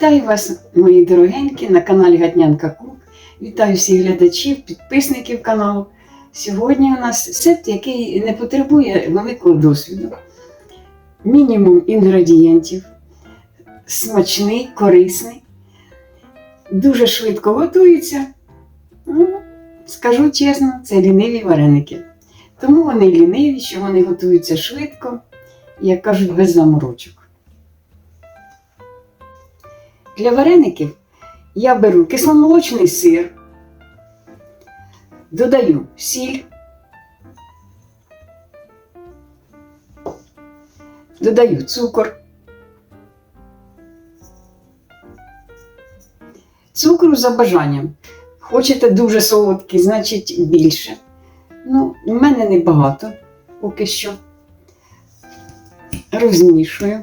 Вітаю вас, мої дорогенькі, на каналі Гатнянка Куб. Вітаю всіх глядачів, підписників каналу. Сьогодні у нас рецепт, який не потребує великого досвіду. Мінімум інгредієнтів, смачний, корисний, дуже швидко готується. Ну, скажу чесно, це ліниві вареники. Тому вони ліниві, що вони готуються швидко, як кажуть, без заморочок. Для вареників я беру кисломолочний сир, додаю сіль, додаю цукор. Цукру за бажанням. Хочете дуже солодкий, значить більше. Ну, у мене небагато поки що. Розмішую.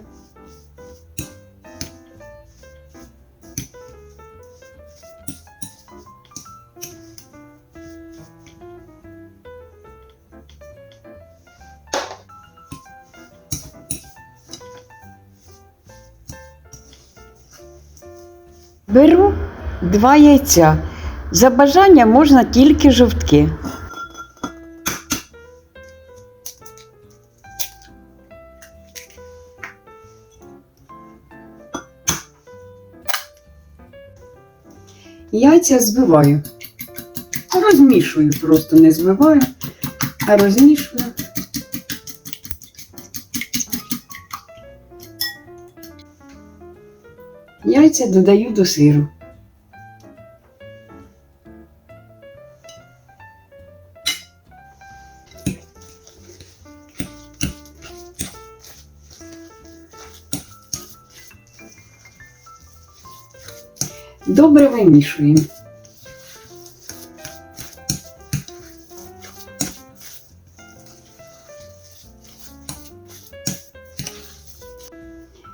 Беру два яйця. За бажанням можна тільки жовтки. Яйця збиваю. Розмішую, просто не збиваю, а розмішую. Яйця додаю до сиру. Добре вимішуємо.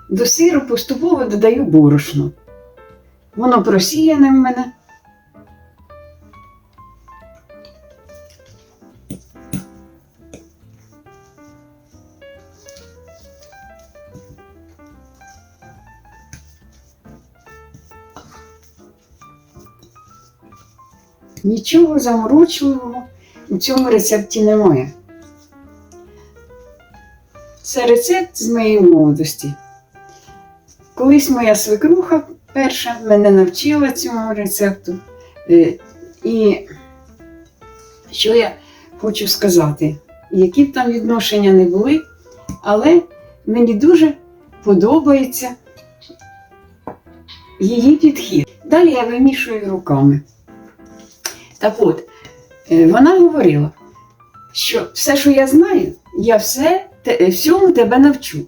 До сиру поступово додаю борошно. Воно просіяне в мене. Нічого заморочливого у цьому рецепті немає. Це рецепт з моєї молодості. Колись моя свекруха перша мене навчила цьому рецепту. Е, І що я хочу сказати, які б там відношення не були, але мені дуже подобається її підхід. Далі я вимішую руками. Так от, е, вона говорила, що все, що я знаю, я все, всьому тебе навчу.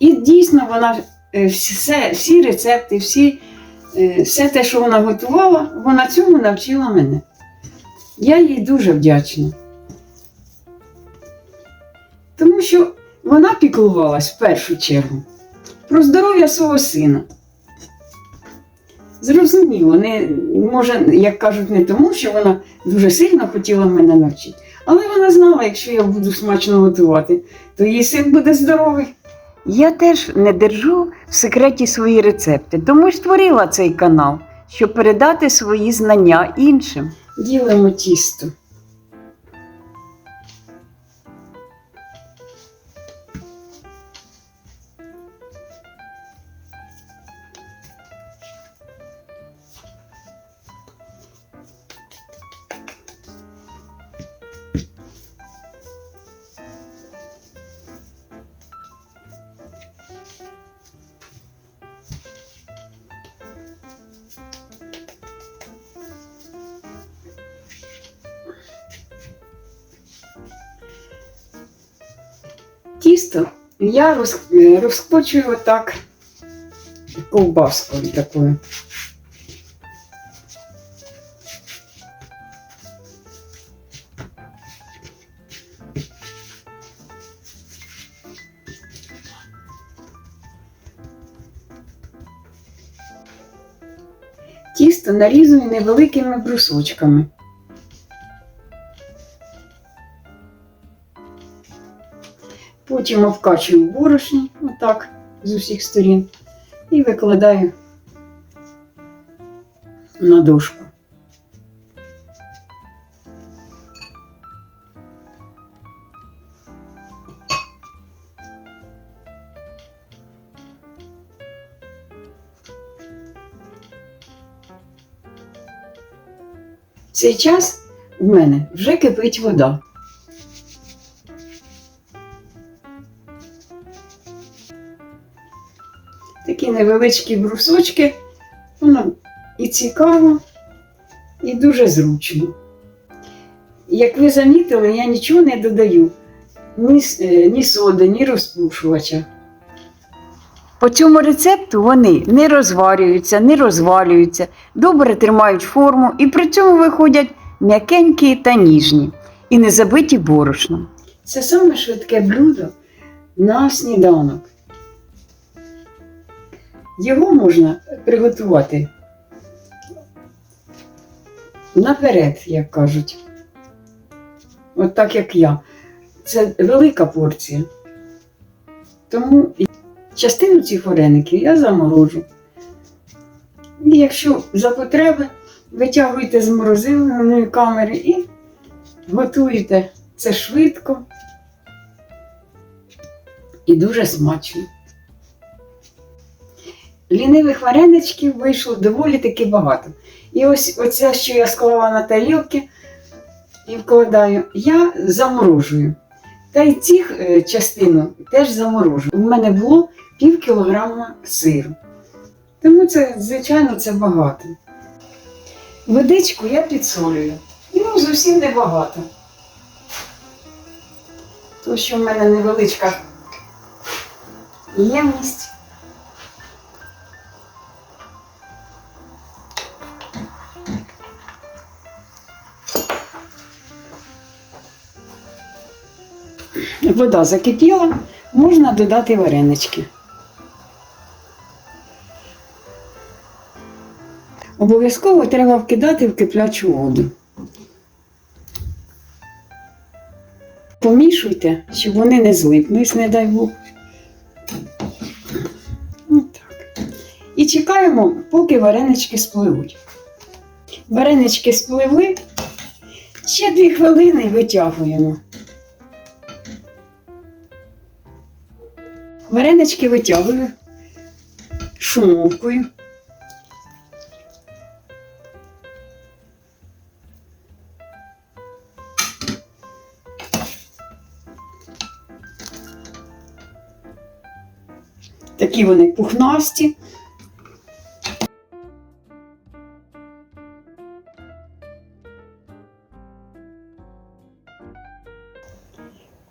І дійсно вона е, все, всі рецепти, всі, е, все те, що вона готувала, вона цьому навчила мене. Я їй дуже вдячна. Тому що вона піклувалась в першу чергу про здоров'я свого сина. Зрозуміло, не, може, як кажуть, не тому, що вона дуже сильно хотіла мене навчити, але вона знала, якщо я буду смачно готувати, то її син буде здоровий. Я теж не держу в секреті свої рецепти, тому й створила цей канал, щоб передати свої знання іншим. Ділимо тісто. Тісто я роз, розкочую отак ковбаскою такою. Тісто нарізую невеликими брусочками. Потім обкачую борошні, отак. з усіх сторін і викладаю на дошку. В цей час в мене вже кипить вода. Такі невеличкі брусочки, воно і цікаво, і дуже зручно. Як ви замітили, я нічого не додаю, ні, е, ні соди, ні розпушувача. По цьому рецепту вони не розварюються, не розвалюються, добре тримають форму і при цьому виходять м'якенькі та ніжні і не забиті борошном. Це саме швидке блюдо на сніданок. Його можна приготувати наперед, як кажуть. От так як я. Це велика порція. Тому частину цих вареників я заморожу. І якщо за потреби, витягуйте з морозильної камери і готуєте це швидко і дуже смачно. Лінивих вареничків вийшло доволі таки багато. І ось оце, що я склала на тарілки і вкладаю, я заморожую. Та й цих е, частину теж заморожую. У мене було пів кілограма сиру. Тому це, звичайно, це багато. Водичку я підсолюю. Ну, зовсім небагато. То, що в мене невеличка ємність. Вода закипіла, можна додати варенички. Обов'язково треба вкидати в киплячу воду. Помішуйте, щоб вони не злипнулись, не дай Бог. Отак. І чекаємо, поки варенички спливуть. Варенички спливли, ще дві хвилини витягуємо. Варенички витягую шумовкою. Такі вони пухнасті.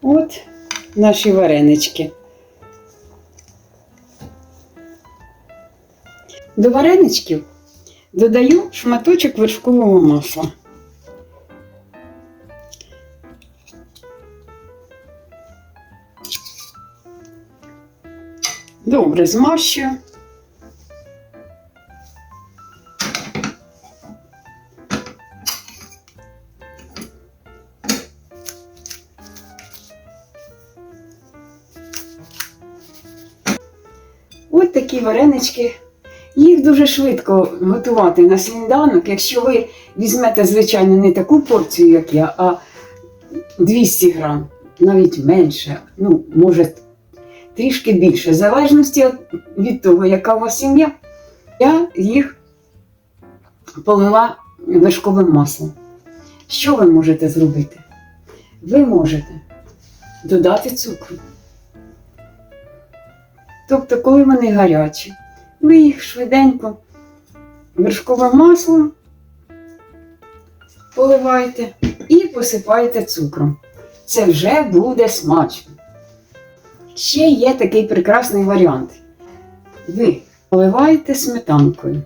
От наші варенички. До вареничків додаю шматочок вершкового масла. Добре змащую. Ось такі варенички. Їх дуже швидко готувати на сніданок. Якщо ви візьмете, звичайно, не таку порцію, як я, а 200 грам, навіть менше, ну, може, трішки більше, в залежності від того, яка у вас сім'я, я їх полила вершковим маслом. Що ви можете зробити? Ви можете додати цукру. Тобто, коли вони гарячі, ви їх швиденько вершковим маслом поливаєте і посипаєте цукром. Це вже буде смачно. Ще є такий прекрасний варіант. Ви поливаєте сметанкою.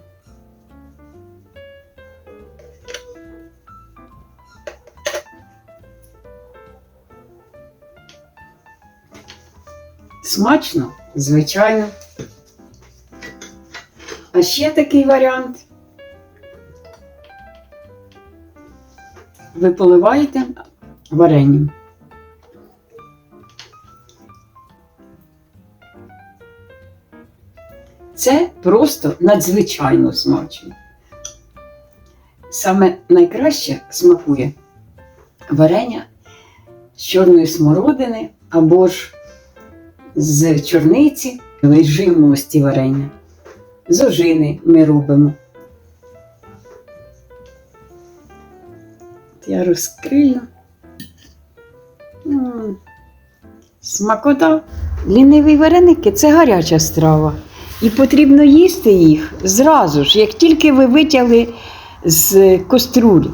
Смачно, звичайно. Ще такий варіант. Ви поливаєте варенням. Це просто надзвичайно смачно. Саме найкраще смакує варення з чорної смородини або ж з чорниці, жимолості варення. З ми робимо. Я розкрию. Смакота. Ліниві вареники це гаряча страва. І потрібно їсти їх зразу ж, як тільки ви витягли з каструлі.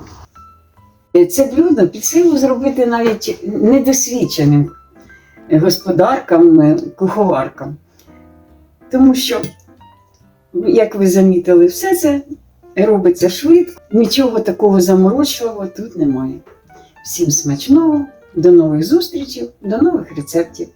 Це блюдо під силу зробити навіть недосвідченим господаркам, куховаркам. Тому що, як ви замітили, все це робиться швидко, нічого такого заморочливого тут немає. Всім смачного, до нових зустрічей, до нових рецептів.